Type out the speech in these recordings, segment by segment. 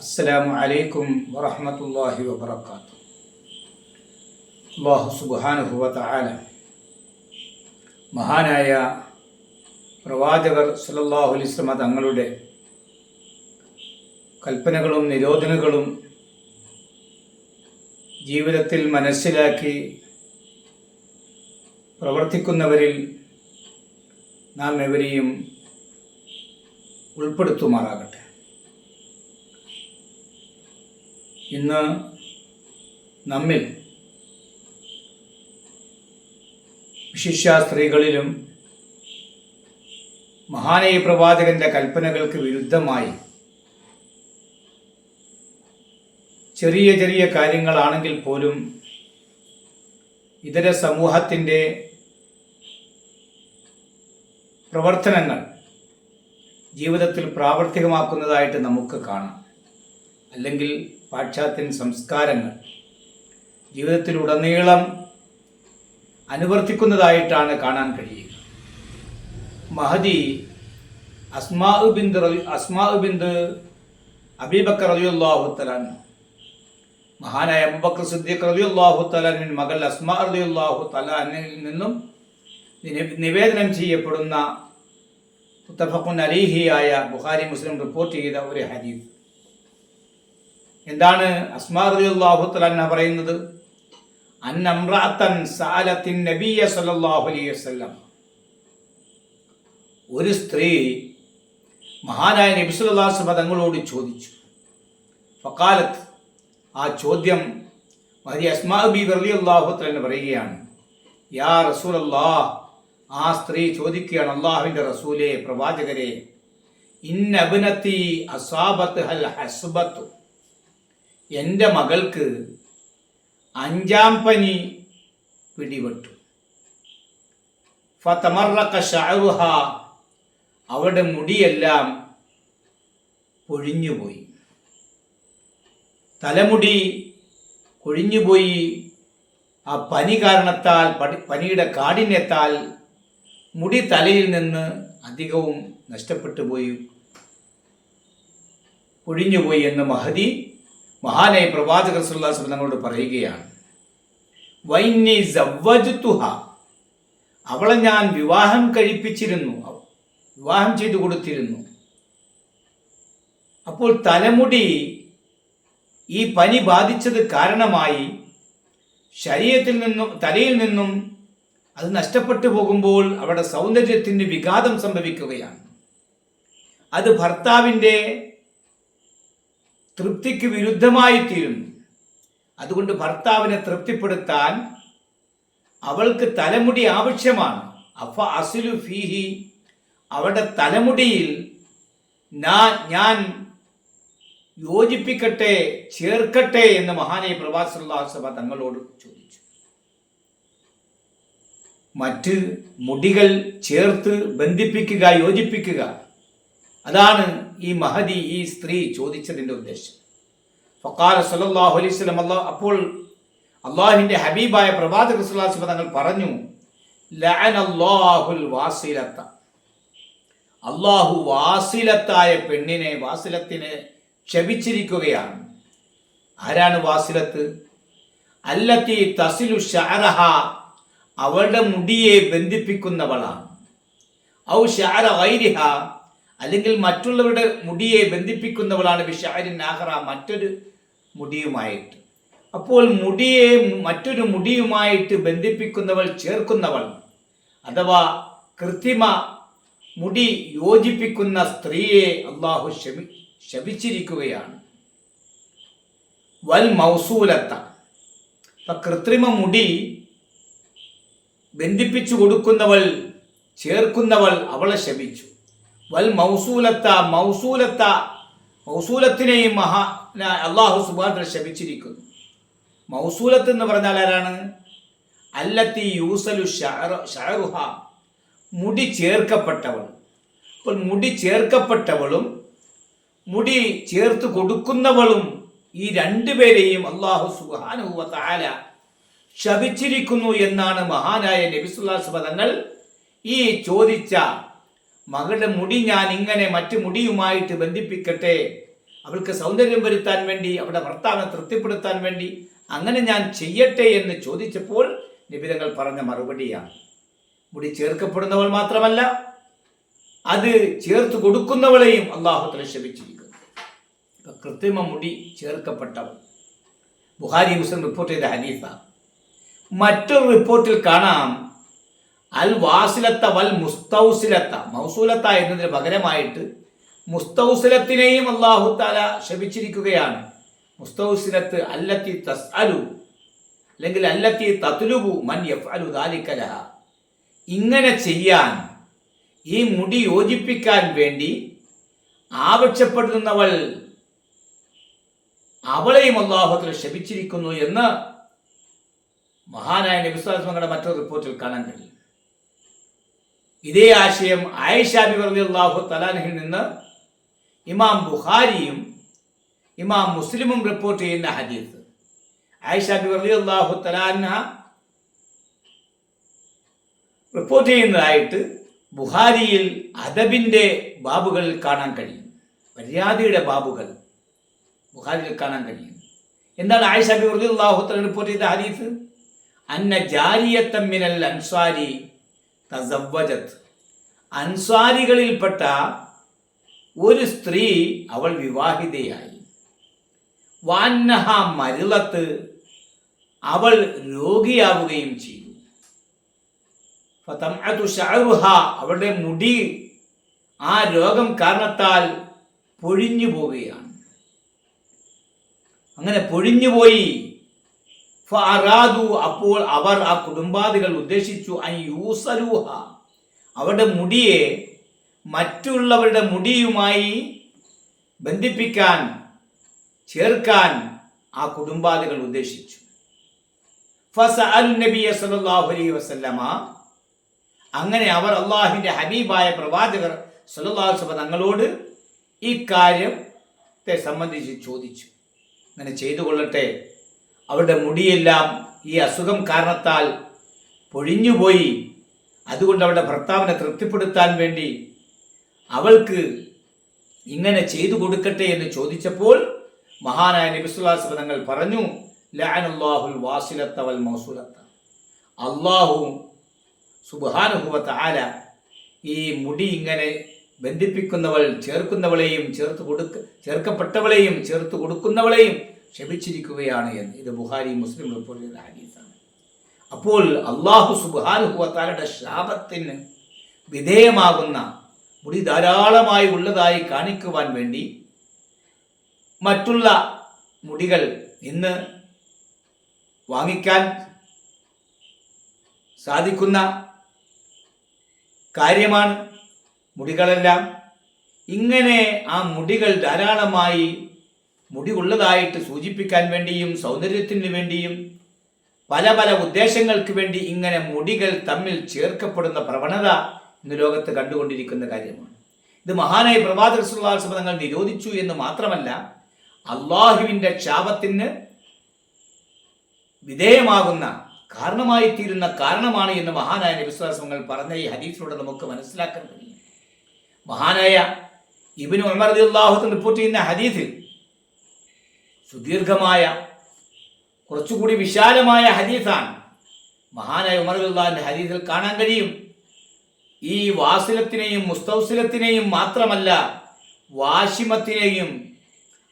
അസ്സലാമു അലൈക്കും വറഹ്മത്തുള്ളാഹി വബറകാതുഹു. അള്ളാഹു സുബ്ഹാനഹു വ മഹാനായ പ്രവാചകർ സല്ലല്ലാഹു അലൈഹി വസല്ലമ തങ്ങളുടെ കൽപ്പനകളും നിരോധനകളും ജീവിതത്തിൽ മനസ്സിലാക്കി പ്രവർത്തിക്കുന്നവരിൽ നാം എവരെയും ഉൾപ്പെടുത്തുമാറാകട്ടെ. ഇന്ന് നമ്മിൽ വിശിഷ്യ സ്ത്രീകളിലും മഹാനയ പ്രവാചകന്റെ കൽപ്പനകൾക്ക് വിരുദ്ധമായി ചെറിയ ചെറിയ കാര്യങ്ങളാണെങ്കിൽ പോലും ഇതര സമൂഹത്തിന്റെ പ്രവർത്തനങ്ങൾ ജീവിതത്തിൽ പ്രാവർത്തികമാക്കുന്നതായിട്ട് നമുക്ക് കാണാം. അല്ലെങ്കിൽ പാശ്ചാത്യൻ സംസ്കാരങ്ങൾ ജീവിതത്തിലുടനീളം അനുവർത്തിക്കുന്നതായിട്ടാണ് കാണാൻ കഴിയുക. മഹദി അസ്മാ ബിന്ദ് അസ്മാ ബിന്ദ് അബീബക്കർ റലിയുല്ലാഹു തലാൻ മഹാനായ അബൂബക്കർ സിദ്ദീഖ് റലിയുല്ലാഹു തലാനിൻ മകൾ അസ്മാ റലിയുല്ലാഹു തലാനിൽ നിന്നും നിവേദനം ചെയ്യപ്പെടുന്ന മുത്തഫഖുൻ അലീഹിയായ ബുഖാരി മുസ്ലിം റിപ്പോർട്ട് ചെയ്ത ഒരു ഹദീസ്. എന്താണ്? അസ്മാ റളിയല്ലാഹു തആല പറയുന്നത് നബിയ അലൈഹി ഒരു സ്ത്രീ മഹാനായ നബി സല്ലല്ലാഹു അലൈഹി തങ്ങളോട് ചോദിച്ചു. ഫഖാലത്ത് ആ ചോദ്യം മഹദി അസ്മാ ബി റളിയല്ലാഹു തആല പറയുകയാണ്. യാ റസൂലല്ലാഹ് ആ സ്ത്രീ ചോദിക്കുകയാണ് അള്ളാഹുവിന്റെ റസൂലെ പ്രവാചകരെ ഇന്നബിനത്തി അസാബത്ത് ഹൽ ഹസ്ബത്തു. എന്റെ മകൾക്ക് അഞ്ചാം പനി പിടിപെട്ടു. ഫതമറക്ക ഷാറുഹ അവളുടെ മുടിയെല്ലാം പൊഴിഞ്ഞുപോയി തലമുടി കൊഴിഞ്ഞുപോയി ആ പനി കാരണത്താൽ പനിയുടെ കാഠിന്യത്താൽ മുടി തലയിൽ നിന്ന് അധികവും നഷ്ടപ്പെട്ടു പോയി പൊഴിഞ്ഞുപോയി എന്ന് മഹദി മഹാനായ പ്രവാചകർ സുല്ലാസ് തങ്ങളോട് പറയുകയാണ് വൈന്നി സവ്വജുത്തുഹ അവളെ ഞാൻ വിവാഹം കഴിപ്പിച്ചിരുന്നു. വിവാഹം ചെയ്തു കൊടുത്തിരുന്നു. അപ്പോൾ തലമുടി ഈ പനി ബാധിച്ചത് കാരണമായി ശരീരത്തിൽ നിന്നും തലയിൽ നിന്നും അത് നഷ്ടപ്പെട്ടു പോകുമ്പോൾ അവിടെ സൗന്ദര്യത്തിന് വിഘാതം സംഭവിക്കുകയാണ്. അത് ഭർത്താവിന്റെ തൃപ്തിക്ക് വിരുദ്ധമായി തീരുന്നു അതുകൊണ്ട് ഭർത്താവിനെ തൃപ്തിപ്പെടുത്താൻ അവൾക്ക് തലമുടി ആവശ്യമാണ്. അഫ അസുലു ഫീഹി അവളുടെ തലമുടിയിൽ ഞാൻ യോജിപ്പിക്കട്ടെ ചേർക്കട്ടെ എന്ന് മഹാനായ പ്രവാസുള്ള തങ്ങളോട് ചോദിച്ചു. മറ്റ് മുടികൾ ചേർത്ത് ബന്ധിപ്പിക്കുക യോജിപ്പിക്കുക അതാണ് ഈ മഹദി ഈ സ്ത്രീ ചോദിച്ചതിന്റെ ഉദ്ദേശം. ഫക്കാല സല്ലല്ലാഹു അലൈഹി വസല്ലം അള്ളാഹ് അപ്പോൾ അള്ളാഹിന്റെ ഹബീബായ പ്രവാചക സുല്ലാസ് തങ്ങൾ പറഞ്ഞു അള്ളാഹു വാസിലത്തായ പെണ്ണിനെ വാസിലത്തിനെ ക്ഷപിച്ചിരിക്കുകയാണ് ആരാണ് വാസിലത്ത്? അല്ലത്തി തസിലു ഷാരഹ അവളുടെ മുടിയെ ബന്ധിപ്പിക്കുന്നവളാണ്. ഔ ഷഅറ ഗൈരിഹ അല്ലെങ്കിൽ മറ്റുള്ളവരുടെ മുടിയെ ബന്ധിപ്പിക്കുന്നവളാണ് ബിഷാരി നാഹറ മറ്റൊരു മുടിയുമായിട്ട്. അപ്പോൾ മുടിയെ മറ്റൊരു മുടിയുമായിട്ട് ബന്ധിപ്പിക്കുന്നവൾ ചേർക്കുന്നവൾ അഥവാ കൃത്രിമ മുടി യോജിപ്പിക്കുന്ന സ്ത്രീയെ അള്ളാഹു ശമി ശപിച്ചിരിക്കുകയാണ് വൽ മൗസൂലത്ത. അപ്പൊ കൃത്രിമ മുടി ബന്ധിപ്പിച്ചു കൊടുക്കുന്നവൾ ചേർക്കുന്നവൾ അവളെ ശപിച്ചു വൽ മൗസൂലത്ത മൗസൂലത്ത മൗസൂലത്തിനെയും മഹാ അള്ളാഹു സുബാൻ ശപിച്ചിരിക്കുന്നു. മൗസൂലത്ത് എന്ന് പറഞ്ഞാൽ ആരാണ്? അല്ലത്തി യൂസലു ഷഹറുഹ മുടി ചേർക്കപ്പെട്ടവൾ. അപ്പോൾ മുടി ചേർക്കപ്പെട്ടവളും മുടി ചേർത്ത് കൊടുക്കുന്നവളും ഈ രണ്ടുപേരെയും അള്ളാഹു സുബാനുവ താല ശപിച്ചിരിക്കുന്നു എന്നാണ് മഹാനായ നബിസുല്ലാ സുബ തങ്ങൾ ഈ ചോദിച്ച മകളുടെ മുടി ഞാൻ ഇങ്ങനെ മറ്റു മുടിയുമായിട്ട് ബന്ധിപ്പിക്കട്ടെ. അവൾക്ക് സൗന്ദര്യം വരുത്താൻ വേണ്ടി അവളുടെ ഭർത്താവിനെ തൃപ്തിപ്പെടുത്താൻ വേണ്ടി അങ്ങനെ ഞാൻ ചെയ്യട്ടെ എന്ന് ചോദിച്ചപ്പോൾ നിബിതങ്ങൾ പറഞ്ഞ മറുപടിയാണ്. മുടി ചേർക്കപ്പെടുന്നവൾ മാത്രമല്ല അത് ചേർത്ത് കൊടുക്കുന്നവളെയും അള്ളാഹുത്തല ശപിച്ചിരിക്കുന്നു കൃത്രിമ മുടി ചേർക്കപ്പെട്ടവൾ. ബുഹാരി മുസ്ലിം റിപ്പോർട്ട് ചെയ്ത ഹനീഫ മറ്റൊരു റിപ്പോർട്ടിൽ കാണാം അൽ വാസിലത്ത വൽ മുസ്തൗസിലത്ത. മൗസൂലത്ത എന്നതിന് പകരമായിട്ട് മുസ്തൗസിലത്തിനെയും അള്ളാഹു താല ശപിച്ചിരിക്കുകയാണ്. മുസ്തൗസിലത്ത് അല്ലത്തി തസ് അലു അല്ലെങ്കിൽ അല്ലത്തി തത്തുലുബു മൻ യഫ് അലു ദാലിക്കലഹ ഇങ്ങനെ ചെയ്യാൻ ഈ മുടി യോജിപ്പിക്കാൻ വേണ്ടി ആവശ്യപ്പെടുന്നവൾ അവളെയും അള്ളാഹുത്തിൽ ശപിച്ചിരിക്കുന്നു എന്ന് മഹാനായ നബിസ്വലങ്ങളുടെ മറ്റൊരു റിപ്പോർട്ടിൽ കാണാൻ കഴിയും. ഇതേ ആശയം ആയിഷാബി അള്ളാഹു തലാനഹിൽ നിന്ന് ഇമാം ബുഖാരിയും ഇമാം മുസ്ലിമും റിപ്പോർട്ട് ചെയ്യുന്ന ഹദീസ്. ആയിഷാബി അള്ളാഹു തലാൻഹ റിപ്പോർട്ട് ചെയ്യുന്നതായിട്ട് ബുഹാരിയിൽ അദബിന്റെ ബാബുകളിൽ കാണാൻ കഴിയും. മര്യാദയുടെ ബാബുകൾ ബുഹാരിയിൽ കാണാൻ കഴിയും. എന്താണ് ആയിഷാബി ബിവർദി അള്ളാഹു തല റിപ്പോർട്ട് ചെയ്ത ഹദീസ്? അന്ന ജാരിയത്തമ്മിനൽ അൻസാരി തസവ്വജത്ത് അൻസാരികളിൽപ്പെട്ട ഒരു സ്ത്രീ അവൾ വിവാഹിതയായി. വാന്നഹ മരുളത്ത് അവൾ രോഗിയാവുകയും ചെയ്തു. അവളുടെ മുടി ആ രോഗം കാരണത്താൽ പൊഴിഞ്ഞു പോവുകയാണ് അങ്ങനെ പൊഴിഞ്ഞുപോയി ഫഅറാദു അപ്പോൾ അവർ ആ കുടുംബാദികൾ ഉദ്ദേശിച്ചു അൻ യൂസലൂഹ. അവരുടെ മുടിയെ മറ്റുള്ളവരുടെ മുടിയുമായി ബന്ധിപ്പിക്കാൻ ചേർക്കാൻ ആ കുടുംബാദികൾ ഉദ്ദേശിച്ചു. നബിയ സല്ലല്ലാഹു അലൈഹി വസല്ലമ അങ്ങനെ അവർ അള്ളാഹിന്റെ ഹബീബായ പ്രവാചകർ സല്ലല്ലാഹു സഭ തങ്ങളോട് ഈ കാര്യത്തെ സംബന്ധിച്ച് ചോദിച്ചു. അങ്ങനെ ചെയ്തു കൊള്ളട്ടെ അവരുടെ മുടിയെല്ലാം ഈ അസുഖം കാരണത്താൽ പൊഴിഞ്ഞുപോയി. അതുകൊണ്ട് അവളുടെ ഭർത്താവിനെ തൃപ്തിപ്പെടുത്താൻ വേണ്ടി അവൾക്ക് ഇങ്ങനെ ചെയ്തു കൊടുക്കട്ടെ എന്ന് ചോദിച്ചപ്പോൾ മഹാനായ നബിസുല്ലാസ് പറഞ്ഞു ലാനുല്ലാഹുൽ വാസിലത്തവൽ മൗസുലത്ത. അള്ളാഹു സുബാനുഭവത്ത് ആല ഈ മുടി ഇങ്ങനെ ബന്ധിപ്പിക്കുന്നവൾ ചേർക്കുന്നവളെയും ചേർത്ത് കൊടുക്ക ചേർക്കപ്പെട്ടവളെയും ചേർത്ത് കൊടുക്കുന്നവളെയും ക്ഷമിച്ചിരിക്കുകയാണ് എന്ന്. ഇത് ബുഹാരി മുസ്ലിം റിപ്പോർട്ട് ചെയ്ത ഹദീസാണ്. അപ്പോൾ അള്ളാഹു സുബാനുഹുവത്താലയുടെ ശാപത്തിന് വിധേയമാകുന്ന മുടി ധാരാളമായി ഉള്ളതായി കാണിക്കുവാൻ വേണ്ടി മറ്റുള്ള മുടികൾ ഇന്ന് വാങ്ങിക്കാൻ സാധിക്കുന്ന കാര്യമാണ് മുടികളെല്ലാം. ഇങ്ങനെ ആ മുടികൾ ധാരാളമായി മുടി ഉള്ളതായിട്ട് സൂചിപ്പിക്കാൻ വേണ്ടിയും സൗന്ദര്യത്തിന് വേണ്ടിയും പല പല ഉദ്ദേശങ്ങൾക്ക് വേണ്ടി ഇങ്ങനെ മുടികൾ തമ്മിൽ ചേർക്കപ്പെടുന്ന പ്രവണത ഇന്ന് ലോകത്ത് കണ്ടുകൊണ്ടിരിക്കുന്ന കാര്യമാണ്. ഇത് മഹാനായ പ്രവാചക തങ്ങൾ നിരോധിച്ചു എന്ന് മാത്രമല്ല അള്ളാഹുവിന്റെ ക്ഷാപത്തിന് വിധേയമാകുന്ന കാരണമായി തീരുന്ന കാരണമാണ് എന്ന് മഹാനായ വിശ്വാസങ്ങൾ പറഞ്ഞ ഈ ഹദീസിലൂടെ നമുക്ക് മനസ്സിലാക്കാൻ കഴിയും. മഹാനായ ഇബിന് ഉമർ അള്ളാഹു റിപ്പോർട്ട് ചെയ്യുന്ന ഹദീസിൽ സുദീർഘമായ കുറച്ചുകൂടി വിശാലമായ ഹദീസാണ്. മഹാനായ അള്ളാഹിന്റെ ഹദീസിൽ കാണാൻ കഴിയും. ഈ വാസിലത്തിനെയും മുസ്തൗസിലത്തിനെയും മാത്രമല്ല വാശിമത്തിനെയും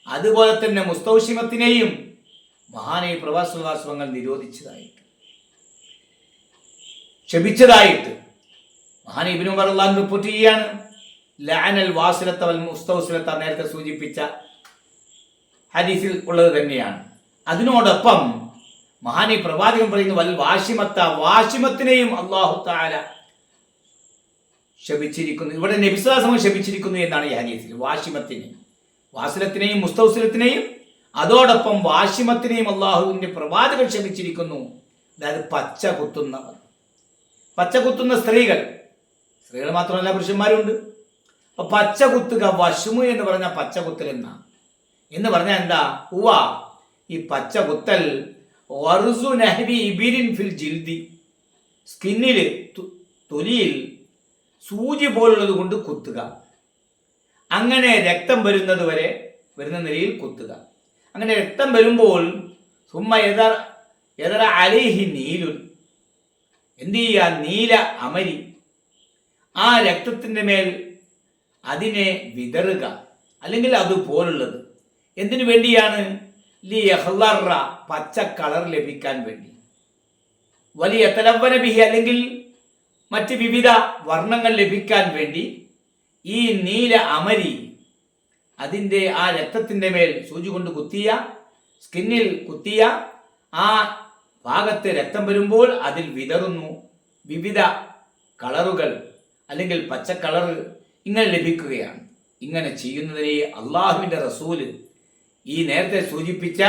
അതുപോലെ തന്നെ മുസ്തൗഷിമത്തിനെയും മഹാനായ പ്രവാസവാസവങ്ങൾ നിരോധിച്ചതായിട്ട് ക്ഷമിച്ചതായിട്ട് മഹാനി ഇബിനു റിപ്പോർട്ട് ചെയ്യാണ് ലാനൽ വാസിലത്തവൽ മുസ്തൗസിലത്ത നേരത്തെ സൂചിപ്പിച്ച ഹദീസിൽ ഉള്ളത് തന്നെയാണ്. അതിനോടൊപ്പം മഹാനി പ്രവാചകൻ പറയുന്ന വൽ വാശിമത്ത വാശിമത്തിനെയും അള്ളാഹു താല ശപിച്ചിരിക്കുന്നു. ഇവിടെ നബിസ്വാസമം ശപിച്ചിരിക്കുന്നു എന്നാണ് ഈ ഹദീസിൽ. വാഷിമത്തിനെ വാസിലത്തിനെയും മുസ്തൗസിലത്തിനെയും അതോടൊപ്പം വാശിമത്തിനെയും അള്ളാഹുവിന്റെ പ്രവാചകൻ ക്ഷമിച്ചിരിക്കുന്നു അതായത് പച്ച കുത്തുന്നവർ. പച്ച കുത്തുന്ന സ്ത്രീകൾ സ്ത്രീകൾ മാത്രമല്ല പുരുഷന്മാരുണ്ട്. അപ്പൊ പച്ച കുത്തുക വശുമു എന്ന് പറഞ്ഞ പച്ച കുത്തൽ എന്നാണ് എന്ന് പറഞ്ഞാൽ എന്താ? ഉവ ഈ പച്ച കുത്തൽ വറുസു നഹ്ബി ഇബിരിൻ ഫിൽ ജിൽദി. സ്കിന്നിൽ തൊലിയിൽ സൂചി പോലുള്ളത് കൊണ്ട് കുത്തുക. അങ്ങനെ രക്തം വരുന്നത് വരെ വരുന്ന നിലയിൽ കുത്തുക. അങ്ങനെ രക്തം വരുമ്പോൾ സുമ്മ എതർ എതറ അലേഹി നീലുൻ. എന്ത് ചെയ്യുക? നീല അമരി. ആ രക്തത്തിന്റെ മേൽ അതിനെ വിതറുക. അല്ലെങ്കിൽ അതുപോലുള്ളത്. എന്തിനു വേണ്ടിയാണ്? ലി എഹ്ലറ പച്ച കളർ ലഭിക്കാൻ വേണ്ടി. വലിയ തലവന ബിഹി അല്ലെങ്കിൽ മറ്റ് വിവിധ വർണങ്ങൾ ലഭിക്കാൻ വേണ്ടി ഈ നീല അമരി അതിന്റെ ആ രക്തത്തിന്റെ മേൽ സൂചി കൊണ്ട് കുത്തിയ സ്കിന്നിൽ കുത്തിയ ആ ഭാഗത്ത് രക്തം വരുമ്പോൾ അതിൽ വിതറുന്നു. വിവിധ കളറുകൾ അല്ലെങ്കിൽ പച്ച കളർ ഇങ്ങനെ ലഭിക്കുകയാണ്. ഇങ്ങനെ ചെയ്യുന്നതിനെ അള്ളാഹുവിന്റെ റസൂൽ ഈ നേരത്തെ സൂചിപ്പിച്ച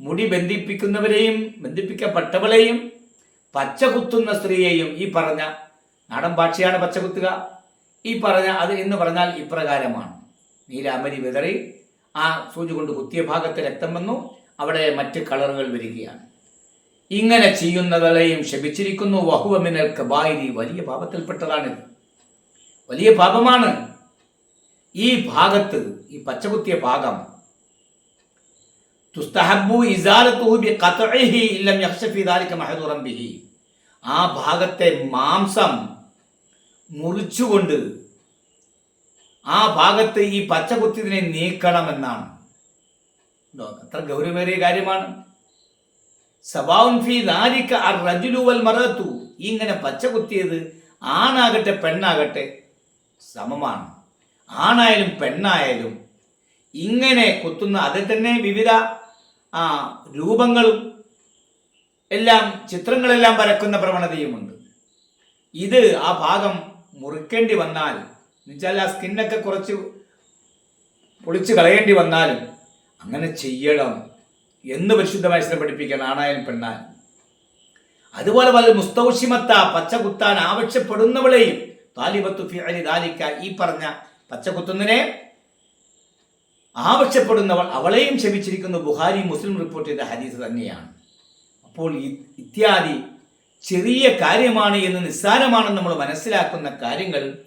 മുടി ബന്ധിപ്പിക്കുന്നവരെയും ബന്ധിപ്പിക്കപ്പെട്ടവളെയും പച്ച കുത്തുന്ന സ്ത്രീയെയും ഈ പറഞ്ഞ നാടൻ ഭാഷയാണ് പച്ച കുത്തുക. ഈ പറഞ്ഞ അത് എന്ന് പറഞ്ഞാൽ ഇപ്രകാരമാണ്. നീലാമരി വിതറി ആ സൂചി കൊണ്ട് കുത്തിയ ഭാഗത്ത് രക്തം വന്നു. അവിടെ മറ്റ് കളറുകൾ വരികയാണ്. ഇങ്ങനെ ചെയ്യുന്നവളെയും ശപിച്ചിരിക്കുന്നു. വഹുവമിനൽ കബായിരി. വലിയ പാപത്തിൽപ്പെട്ടതാണിത് വലിയ പാപമാണ്. ഈ ഭാഗത്ത് ഈ പച്ചകുത്തിയ ഭാഗം തുസ്തഹബു ഇസാലത്തുഹു ബി ഖത്ഇഹി ഇല്ലം യഖ്ശഫി ദാലിക മഹദൂറൻ ബിഹി ആ ഭാഗത്തെ മാംസം മുറിച്ചുകൊണ്ട് ആ ഭാഗത്ത് ഈ പച്ചകുത്തിയതിനെ നീക്കണമെന്നാണ്. അത്ര ഗൗരവമേറിയ കാര്യമാണ്. സബാവുൻ ഫി ദാലിക അർ റജുലു വൽ മറത്തു ഇങ്ങനെ പച്ചകുത്തിയത് ആണാകട്ടെ പെണ്ണാകട്ടെ സമമാണ്. ആണായാലും പെണ്ണായാലും ഇങ്ങനെ കുത്തുന്ന അതിൽ തന്നെ വിവിധ ആ രൂപങ്ങളും എല്ലാം ചിത്രങ്ങളെല്ലാം വരക്കുന്ന പ്രവണതയുമുണ്ട്. ഇത് ആ ഭാഗം മുറിക്കേണ്ടി വന്നാൽ എന്നുവെച്ചാൽ ആ സ്കിന്നൊക്കെ കുറച്ച് പൊളിച്ച് കളയേണ്ടി വന്നാലും അങ്ങനെ ചെയ്യണം എന്ന് പരിശുദ്ധ മനസ്സിനെ പഠിപ്പിക്കണം ആണായാലും പെണ്ണായാലും അതുപോലെ പല മുസ്തൗഷിമത്ത പച്ച കുത്താൻ ആവശ്യപ്പെടുന്നവളെയും താലിബത്തു ഫിഅലി ദാലിക്ക ഈ പറഞ്ഞ പച്ച കുത്തുന്നതിനെ ആവശ്യപ്പെടുന്നവൾ അവളെയും ക്ഷമിച്ചിരിക്കുന്നു ബുഹാരി മുസ്ലിം റിപ്പോർട്ട് ചെയ്ത ഹദീസ് തന്നെയാണ്. അപ്പോൾ ഇത്യാദി ചെറിയ കാര്യമാണ് എന്ന് നിസ്സാരമാണെന്ന് നമ്മൾ മനസ്സിലാക്കുന്ന കാര്യങ്ങൾ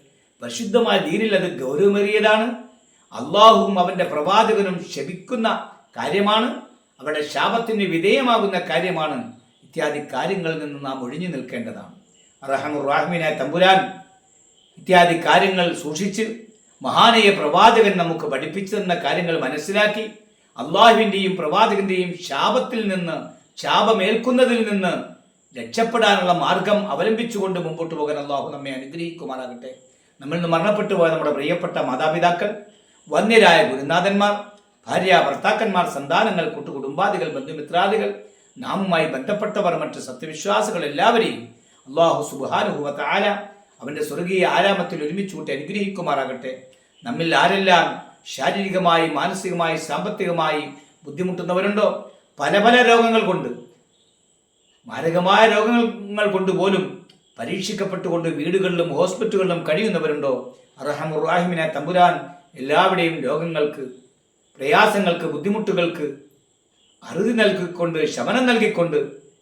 പരിശുദ്ധമായ ദീനിൽ അത് ഗൗരവമേറിയതാണ്. അള്ളാഹുവും അവന്റെ പ്രവാചകനും ക്ഷമിക്കുന്ന കാര്യമാണ്. അവരുടെ ശാപത്തിന് വിധേയമാകുന്ന കാര്യമാണ്. ഇത്യാദി കാര്യങ്ങളിൽ നിന്ന് നാം ഒഴിഞ്ഞു നിൽക്കേണ്ടതാണ്. റഹമുറാഹിമിനെ തമ്പുരാൻ ഇത്യാദി കാര്യങ്ങൾ സൂക്ഷിച്ച് മഹാനയ പ്രവാചകൻ നമുക്ക് പഠിപ്പിച്ചു തന്ന കാര്യങ്ങൾ മനസ്സിലാക്കി അള്ളാഹുവിന്റെയും പ്രവാചകന്റെയും ശാപത്തിൽ നിന്ന് ശാപമേൽക്കുന്നതിൽ നിന്ന് രക്ഷപ്പെടാനുള്ള മാർഗം അവലംബിച്ചുകൊണ്ട് മുമ്പോട്ട് പോകാൻ അള്ളാഹു നമ്മെ അനുഗ്രഹിക്കുമാറാകട്ടെ. നമ്മൾ നിന്ന് മരണപ്പെട്ടു പോയ നമ്മുടെ പ്രിയപ്പെട്ട മാതാപിതാക്കൾ വന്യരായ ഗുരുനാഥന്മാർ ഭാര്യ ഭർത്താക്കന്മാർ സന്താനങ്ങൾ കൂട്ടുകുടുംബാദികൾ ബന്ധുമിത്രാദികൾ നാമുമായി ബന്ധപ്പെട്ടവർ മറ്റ് സത്യവിശ്വാസികൾ എല്ലാവരെയും അള്ളാഹു സുബാനുഭവത്ത ആല അവന്റെ സ്വർഗീയ ആരാമത്തിൽ ഒരുമിച്ച് കൂട്ടി അനുഗ്രഹിക്കുമാറാകട്ടെ. നമ്മിൽ ആരെല്ലാം ശാരീരികമായി മാനസികമായി സാമ്പത്തികമായി ബുദ്ധിമുട്ടുന്നവരുണ്ടോ? പല പല രോഗങ്ങൾ കൊണ്ട്. മാരകമായ രോഗങ്ങൾ കൊണ്ട് പോലും പരീക്ഷിക്കപ്പെട്ടുകൊണ്ട് വീടുകളിലും ഹോസ്പിറ്റലുകളിലും കഴിയുന്നവരുണ്ടോ? അറഹമുറാഹിമിനെ തമ്പുരാൻ എല്ലാവരുടെയും രോഗങ്ങൾക്ക് പ്രയാസങ്ങൾക്ക് ബുദ്ധിമുട്ടുകൾക്ക് അറുതി നൽകിക്കൊണ്ട് ശമനം നൽകിക്കൊണ്ട്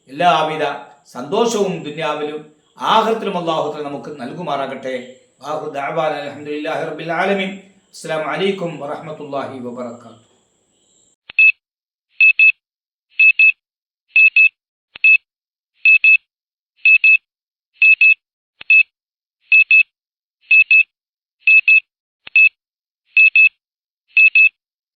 എല്ലാവിധ സന്തോഷവും ദുന്യാവിലും ആഹൃത്തിലും അള്ളാഹുത്തിൽ നമുക്ക് നൽകുമാറാകട്ടെ. അലഹമുല്ലാ റബിൻ അസ്സാം വലൈക്കും വറഹമത്തല്ലാഹി വബർക്കാത്തു